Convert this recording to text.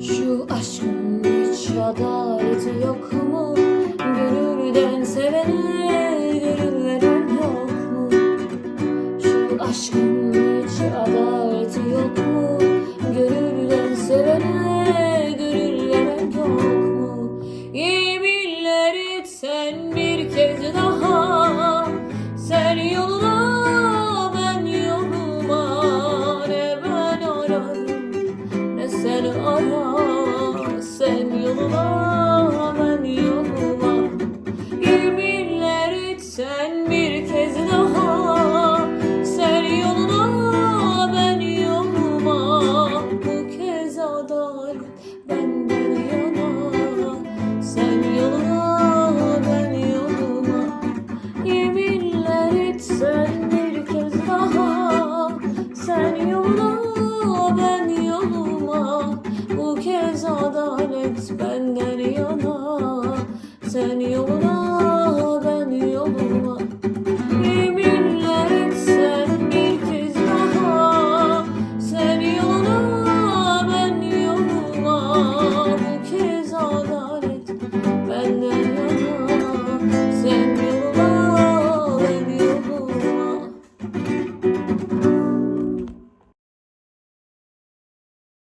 Şu aşkın hiç adaleti yok mu? Gönülden sevene gönül veren yok mu? Şu aşkın hiç adaleti yok mu? Gönülden sevene gönül veren yok mu? Yeminler etsen bir kez daha Sen yoluna sen kez adalet benden yana. Sen yoluna